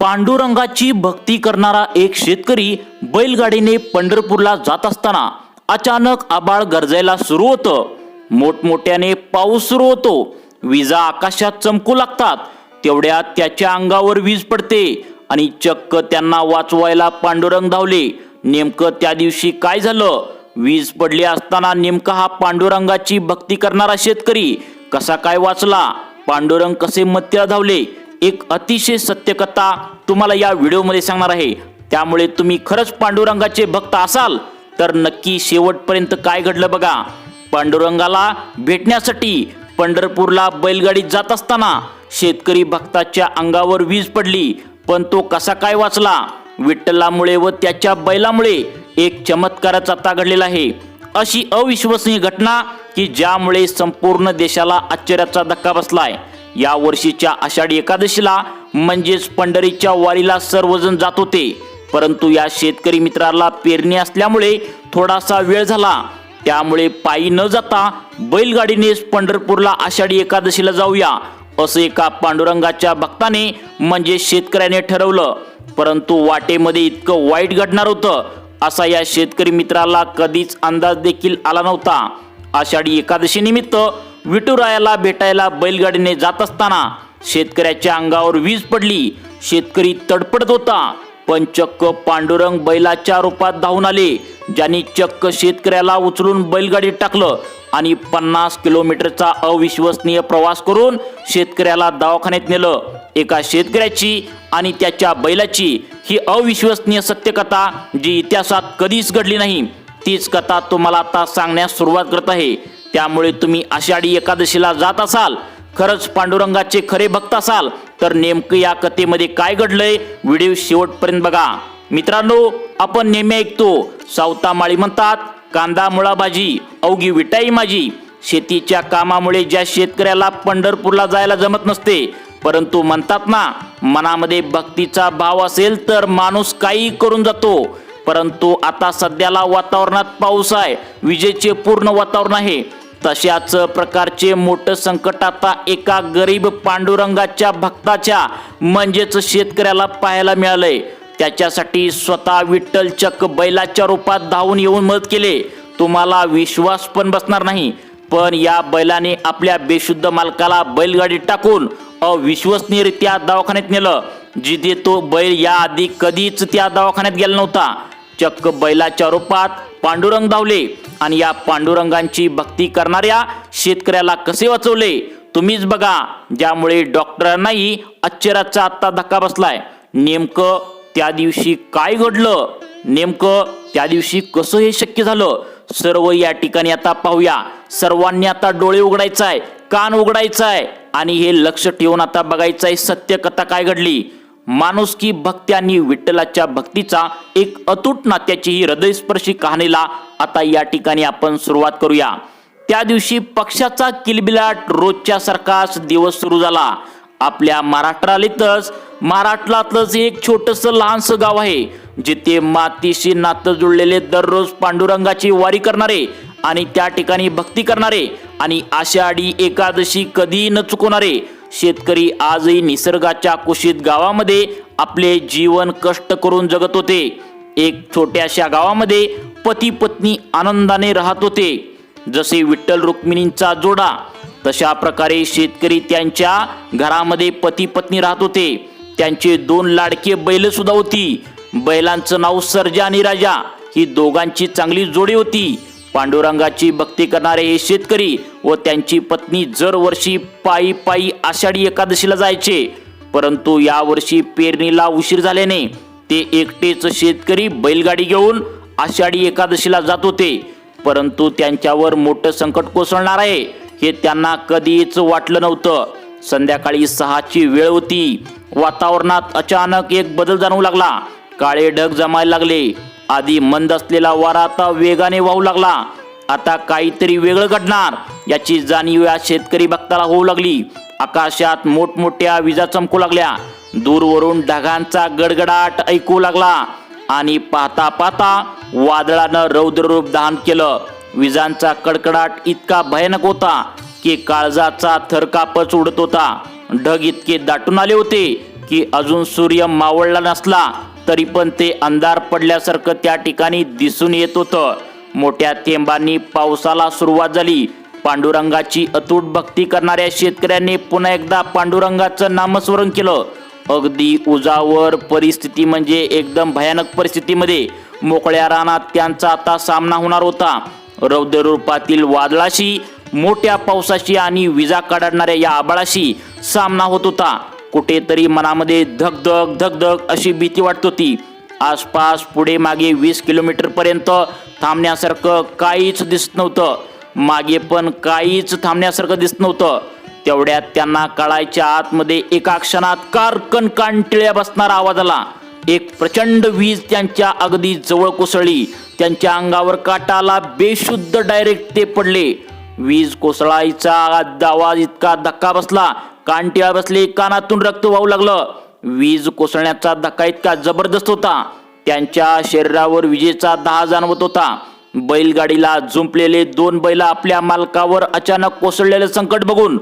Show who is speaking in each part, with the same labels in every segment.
Speaker 1: पांडुरंगाची भक्ती करणारा एक शेतकरी बैलगाडीने पंढरपूरला जात असताना अचानक आबाळ गरजायला सुरू होतं. मोठमोठ्याने पाऊस सुरू होतो. विजा आकाशात चमकू लागतात. तेवढ्यात त्याच्या अंगावर वीज पडते आणि चक्क त्यांना वाचवायला पांडुरंग धावले. नेमकं त्या दिवशी काय झालं? वीज पडली असताना नेमका हा पांडुरंगाची भक्ती करणारा शेतकरी कसा काय वाचला? पांडुरंग कसे मत्या धावले? एक अतिशय सत्यकथा तुम्हाला या व्हिडिओमध्ये सांगणार आहे. त्यामुळे तुम्ही खरंच पांडुरंगाचे भक्त असाल तर नक्की शेवटपर्यंत काय घडलं बघा. पांडुरंगाला भेटण्यासाठी पंढरपूरला बैलगाडीत जात असताना शेतकरी भक्ताच्या अंगावर वीज पडली पण तो कसा काय वाचला? विठ्ठलामुळे व त्याच्या बैलामुळे एक चमत्काराचा आता घडलेला आहे. अशी अविश्वसनीय घटना की ज्यामुळे संपूर्ण देशाला आश्चर्याचा धक्का बसलाय. या वर्षीच्या आषाढी एकादशीला म्हणजेच पंढरीच्या वारीला सर्वजण जात होते. परंतु या शेतकरी मित्राला पेरणी असल्यामुळे थोडासा वेळ झाला. त्यामुळे पायी न जाता बैलगाडीनेच पंढरपूरला आषाढी एकादशीला जाऊया असं एका पांडुरंगाच्या भक्ताने म्हणजे शेतकऱ्याने ठरवलं. परंतु वाटेमध्ये इतकं वाईट घडणार होतं असा या शेतकरी मित्राला कधीच अंदाज देखील आला नव्हता. आषाढी एकादशी निमित्त विठुरायाला भेटायला बैलगाडीने जात असताना शेतकऱ्याच्या अंगावर वीज पडली. शेतकरी तडपडत होता. पण चक्क पांडुरंग बैलाच्या रूपात धावून आले. ज्यांनी चक्क शेतकऱ्याला उचलून बैलगाडीत टाकलं आणि पन्नास किलोमीटरचा अविश्वसनीय प्रवास करून शेतकऱ्याला दवाखान्यात नेलं. एका शेतकऱ्याची आणि त्याच्या बैलाची ही अविश्वसनीय सत्यकथा जी इतिहासात कधीच घडली नाही. तीच कथा तुम्हाला आता सांगण्यास सुरुवात करत आहे. त्यामुळे तुम्ही आषाढी एकादशीला जात असाल खरंच पांडुरंगाचे खरे भक्त असाल तर नेमकं या कथेमध्ये काय घडलंय व्हिडिओ शेवटपर्यंत बघा. मित्रांनो आपण नेहमी ऐकतो सावता माळी म्हणतात कांदा मुळा भाजी अवघी विटाई माझी. शेतीच्या कामामुळे ज्या शेतकऱ्याला पंढरपूरला जायला जमत नसते परंतु म्हणतात ना मनामध्ये भक्तीचा भाव असेल तर माणूस काही करून जातो. परंतु आता सध्याला वातावरणात पाऊस आहे विजेचे पूर्ण वातावरण आहे. तशाच प्रकारचे मोठं संकट आता एका गरीब पांडुरंगाच्या भक्ताच्या म्हणजेच शेतकऱ्याला पाहायला मिळालंय. त्याच्यासाठी स्वतः विठ्ठल चक्क बैलाच्या रूपात धावून येऊन मदत केले. तुम्हाला विश्वास पण बसणार नाही. पण या बैलाने आपल्या बेशुद्ध मालकाला बैलगाडीत टाकून अविश्वसनीयरित्या दवाखान्यात नेलं. जिथे तो बैल याआधी कधीच त्या दवाखान्यात गेला नव्हता. चक्क बैलाच्या रूपात पांडुरंग धावले आणि या पांडुरंगांची भक्ती करणाऱ्या शेतकऱ्याला कसे वाचवले तुम्हीच बघा. ज्यामुळे डॉक्टरांनाही आश्चर्याचा आत्ता धक्का बसलाय. नेमकं त्या दिवशी काय घडलं? नेमकं त्या दिवशी कसं हे शक्य झालं? सर्व या ठिकाणी आता पाहूया. सर्वांनी आता डोळे उघडायचा आहे कान उघडायचा आहे आणि हे लक्ष ठेवून आता बघायचं आहे सत्य कथा काय घडली. माणुसकी भक्ती आणि विठ्ठलाच्या भक्तीचा एक अतूट नात्याची ही हृदयस्पर्शी कहाणीला आता या ठिकाणी आपण सुरुवात करूया. त्या दिवशी पक्षाचा किलबिलाट रोजच्या सारखाच दिवस सुरू झाला. आपल्या महाराष्ट्रालीतच महाराष्ट्रातलंच एक छोटस लहानसं गाव आहे जिथे मातीशी नातं जुळलेले दररोज पांडुरंगाची वारी करणारे आणि त्या ठिकाणी भक्ती करणारे आणि आषाढी एकादशी कधी न चुकवणारे शेतकरी आजही निसर्गाच्या कुशीत गावामध्ये आपले जीवन कष्ट करून जगत होते. एक छोट्याशा गावामध्ये पती पत्नी आनंदाने राहत होते. जसे विठ्ठल रुक्मिणींचा जोडा तशा प्रकारे शेतकरी त्यांच्या घरामध्ये पती पत्नी राहत होते. त्यांचे दोन लाडके बैल सुद्धा होती. बैलांचं नाव सर्जा आणि राजा. ही दोघांची चांगली जोडी होती. पांडुरंगाची भक्ती करणारे हे शेतकरी व त्यांची पत्नी दरवर्षी पायी पायी आषाढी एकादशीला जायचे. परंतु यावर्षी पेरणीला उशीर झाल्याने ते एकटेच शेतकरी बैलगाडी घेऊन आषाढी एकादशीला जात होते. परंतु त्यांच्यावर मोठं संकट कोसळणार आहे हे त्यांना कधीच वाटलं नव्हतं. संध्याकाळी सहाची वेळ होती. वातावरणात अचानक एक बदल जाणवू लागला. काळे ढग जमायला लागले. आधी मंद असलेला वारा आता वेगाने वाहू लागला. आता काहीतरी वेगळं घडणार याची जाणीव या शेतकरी भक्ताला होऊ लागली. आकाशात मोठमोठ्या विजा चमकू लागल्या. दूरवरून ढगांचा गडगडाट ऐकू लागला. आणि पाहता पाहता वादळानं रौद्ररूप धारण केलं. विजांचा कडकडाट इतका भयानक होता की काळजाचा थरकापच उडत होता. ढग इतके दाटून आले होते की अजून सूर्य मावळला नसला. तरी पण ते अंधार पडल्यासारखं त्या ठिकाणी दिसून येत होतं. मोठ्या थेंबांनी पावसाला सुरुवात झाली. पांडुरंगाची अतूट भक्ती करणाऱ्या शेतकऱ्यांनी पुन्हा एकदा पांडुरंगाचं नामस्मरण केलं. अगदी उजावर परिस्थिती म्हणजे एकदम भयानक परिस्थितीमध्ये मोकळ्या रानात त्यांचा आता सामना होणार होता. रौद्ररूपातील वादळाशी मोठ्या पावसाशी आणि विजा काढणाऱ्या या आबाळाशी सामना होत होता. कुठेतरी मनामध्ये धगधग धगधग अशी भीती वाटत होती. आसपास पुढे मागे वीस किलोमीटर पर्यंत थांबण्यासारखं काहीच दिसत नव्हतं. मागे पण काहीच थांबण्यासारखं दिसत नव्हतं. तेवढ्यात त्यांना कळायच्या आतमध्ये एका क्षणात कारकन कांटिळ्या बसणारा आवाज आला. एक प्रचंड वीज त्यांच्या अगदी जवळ कोसळली. त्यांच्या अंगावर काटाला बेशुद्ध डायरेक्ट ते पडले. वीज कोसळायचा आवाज इतका धक्का बसला कानटिळा बसले कानातून रक्त वाहू लागलं. वीज कोसळण्याचा धक्का इतका जबरदस्त होता. त्यांच्या शरीरावर विजेचा दहा जाणवत होता. बैलगाडीला जुंपलेले दोन बैल आपल्या मालकावर अचानक कोसळलेलं संकट बघून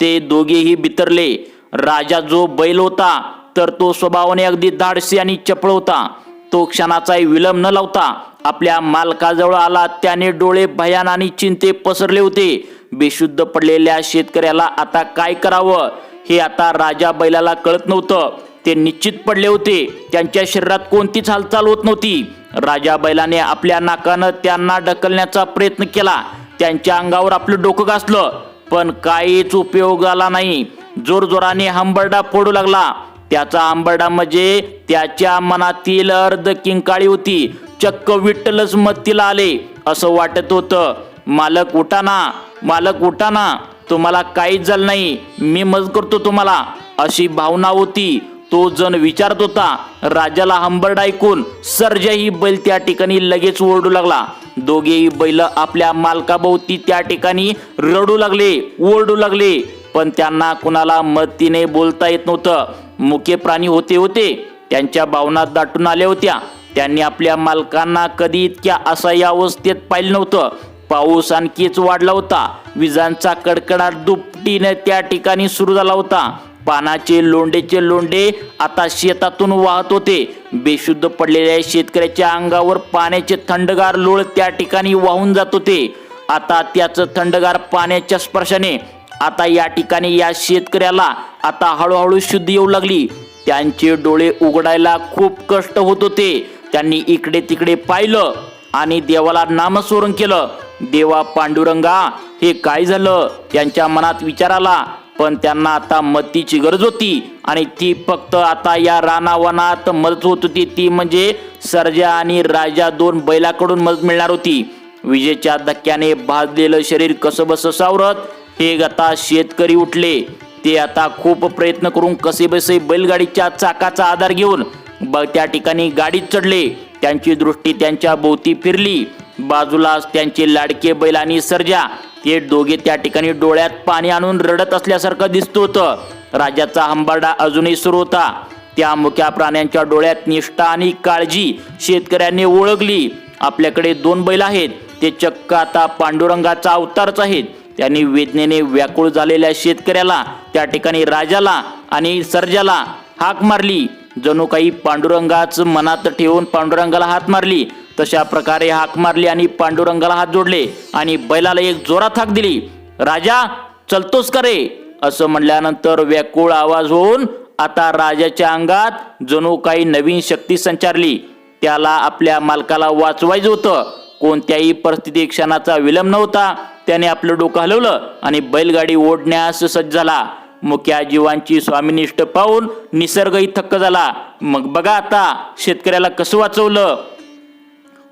Speaker 1: ते दोघेही बितरले. राजा जो बैल होता तर तो स्वभावाने अगदी धाडसी आणि चपळ होता. तो क्षणाचाही विलंब न लावता आपल्या मालकाजवळ आला. त्याने डोळे भयान आणि चिंते पसरले होते. बेशुद्ध पडलेल्या शेतकऱ्याला आता काय करावं? हे आता राजा बैलाला कळत नव्हतं. ते निश्चित पडले होते. त्यांच्या शरीरात कोणतीच हालचाल होत नव्हती. राजा बैलाने आपल्या नाकानं त्यांना ढकलण्याचा प्रयत्न केला. त्यांच्या अंगावर आपलं डोकं घासलं. पण काहीच उपयोग आला नाही. जोरजोराने हंबरडा फोडू लागला. त्याचा आंबरडा म्हणजे त्याच्या मनातील अर्ध किंकाळी होती. चक्क विठ्ठलच मत्तीला आले. असं वाटत होतं मालक उठाना मालक उठा ना तुम्हाला काहीच झालं नाही मी मज करतो तुम्हाला. अशी भावना होती. तो जण विचारत होता राजाला हंबर्ड ऐकून सर्जा ही बैल त्या ठिकाणी लगेच ओरडू लागला. दोघेही बैल आपल्या मालकाभोवती त्या ठिकाणी रडू लागले ओरडू लागले. पण त्यांना कुणाला मदतीने बोलता येत नव्हतं. मुके प्राणी होते होते त्यांच्या भावना दाटून आल्या होत्या. त्यांनी आपल्या मालकांना कधी इतक्या असह्य अवस्थेत पाहिलं नव्हतं. पाऊस आणखीच वाढला होता. विजांचा कडकडाट दुपटीने त्या ठिकाणी सुरू झाला होता. पानाचे लोंडेचे लोंडे आता शेतातून वाहत होते. बेशुद्ध पडलेल्या शेतकऱ्याच्या अंगावर पाण्याचे थंडगार लोळ त्या ठिकाणी वाहून जात होते. आता त्याचं थंडगार पाण्याच्या स्पर्शाने आता या ठिकाणी या शेतकऱ्याला आता हळूहळू शुद्धी येऊ लागली. त्यांचे डोळे उघडायला खूप कष्ट होत होते. त्यांनी इकडे तिकडे पाहिलं आणि देवाला नामस्मरण केलं. देवा पांडुरंगा हे काय झालं? त्यांच्या मनात विचार आला पण त्यांना आता मतीची गरज होती आणि ती फक्त आता या रानावनात मदत होत होती. ती म्हणजे सर्जा आणि राजा दोन बैलाकडून मदत मिळणार होती. विजेच्या धक्क्याने भाजलेलं शरीर कसं सावरत हे आता शेतकरी उठले. ते आता खूप प्रयत्न करून कसे बसे बैलगाडीच्या चाकाचा आधार घेऊन ब त्या ठिकाणी गाडीत चढले. त्यांची दृष्टी त्यांच्या भोवती फिरली. बाजूलाच त्यांचे लाडके बैल आणि सर्जा ते दोघे त्या ठिकाणी डोळ्यात पाणी आणून रडत असल्यासारखं दिसत होतं. राजाचा हंबारडा अजूनही सुरू होता. त्या मुख्या प्राण्यांच्या डोळ्यात निष्ठा आणि काळजी शेतकऱ्यांनी ओळखली. आपल्याकडे दोन बैल आहेत. ते चक्क आता पांडुरंगाचा अवतारच आहेत. त्यांनी वेदनेने व्याकुळ झालेल्या शेतकऱ्याला त्या ठिकाणी राजाला आणि सर्जाला हाक मारली. जणू काही पांडुरंगाच मनात ठेवून पांडुरंगाला हात मारली. तशा प्रकारे हाक मारली आणि पांडुरंगाला हात जोडले आणि बैलाला एक जोरात हाक दिली. राजा चलतोस का रे? असं म्हणल्यानंतर व्याकुळ आवाज होऊन आता राजाच्या अंगात जणू काही नवीन शक्ती संचारली. त्याला आपल्या मालकाला वाचवायचं होतं. कोणत्याही परिस्थिती क्षणाचा विलंब नव्हता. त्याने आपलं डोकं हलवलं आणि बैलगाडी ओढण्यास सज्ज झाला. मुख्या जीवांची स्वामीनिष्ठ पाहून निसर्गही थक्क झाला. मग बघा आता शेतकऱ्याला कसं वाचवलं?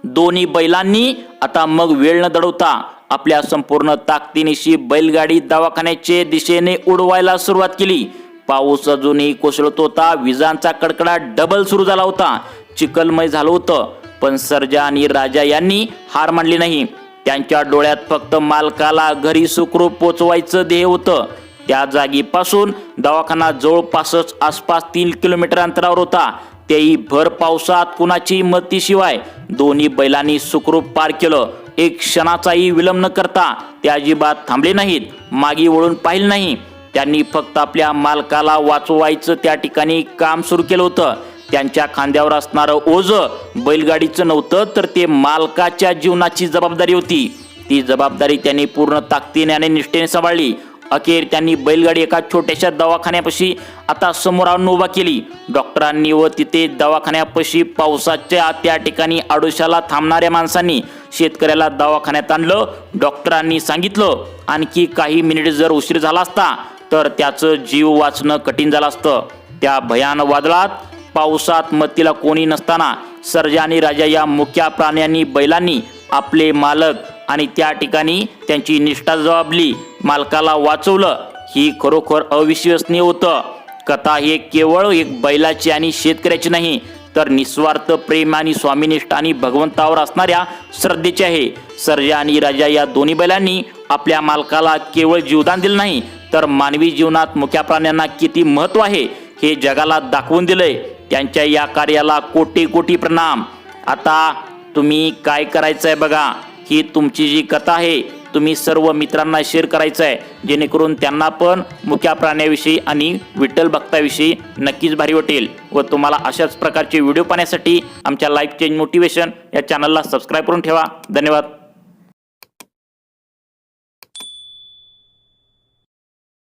Speaker 1: दोन्ही बैलांनी आता मग वेळ न दडवता आपल्या संपूर्ण ताकदीनिशी बैलगाडी दवाखान्याचे दिशेने उडवायला सुरुवात केली. पाऊस अजूनही कोसळत होता. विजांचा कडकडा डबल सुरू झाला होता. चिखलमय झालं होतं. पण सर्जा आणि राजा यांनी हार मानली नाही. त्यांच्या डोळ्यात फक्त मालकाला घरी सुखरूप पोचवायचं ध्येय होतं. त्या जागीपासून दवाखाना जवळपासच आसपास तीन किलोमीटर अंतरावर होता. तेही भर पावसात कुणाची मदतीशिवाय दोन्ही बैलांनी सुखरूप पार केलं. एक क्षणाचाही विलंब न करता ते अजिबात थांबले नाहीत मागे वळून पाहिले नाही. त्यांनी फक्त आपल्या मालकाला वाचवायचं त्या ठिकाणी काम सुरू केलं होतं. त्यांच्या खांद्यावर असणारं ओझ बैलगाडीचं नव्हतं तर ते मालकाच्या जीवनाची जबाबदारी होती. ती जबाबदारी त्यांनी पूर्ण ताकदीने आणि निष्ठेने सांभाळली. अखेर त्यांनी बैलगाडी एका छोट्याशा दवाखान्यापाशी आता समोर आणून उभा केली. डॉक्टरांनी व तिथे दवाखान्यापाशी पावसाच्या त्या ठिकाणी आडोशाला थांबणाऱ्या माणसांनी शेतकऱ्याला दवाखान्यात आणलं. डॉक्टरांनी सांगितलं आणखी काही मिनिट जर उशीर झाला असता तर त्याचं जीव वाचणं कठीण झालं असतं. त्या भयान वादळात पावसात मतीला कोणी नसताना सर्जा आणि राजा या मुख्या प्राण्यांनी बैलांनी आपले मालक आणि त्या ठिकाणी त्यांची निष्ठा जबाबली. मालकाला वाचवलं. ही खरोखर अविश्वसनीय होतं. कथा हे केवळ एक बैलाची आणि शेतकऱ्याची नाही तर निस्वार्थ प्रेम आणि स्वामीनिष्ठ आणि भगवंतावर असणाऱ्या श्रद्धेचे आहे. सर्जा आणि राजा या दोन्ही बैलांनी आपल्या मालकाला केवळ जीवदान दिलं नाही तर मानवी जीवनात मुख्या प्राण्यांना किती महत्त्व आहे हे जगाला दाखवून दिलंय. त्यांच्या या कार्याला कोटी कोटी प्रणाम. आता तुम्ही काय करायचं आहे बघा. ही तुमची जी कथा आहे तुम्ही सर्व मित्रांना शेअर करायचं आहे जेणेकरून त्यांना पण मुख्या प्राण्याविषयी आणि विठ्ठल भक्ताविषयी नक्कीच भारी वाटेल. व तुम्हाला अशाच प्रकारचे व्हिडिओ पाहण्यासाठी आमच्या लाईफ चेंज मोटिवेशन या चॅनलला सबस्क्राईब करून ठेवा. धन्यवाद.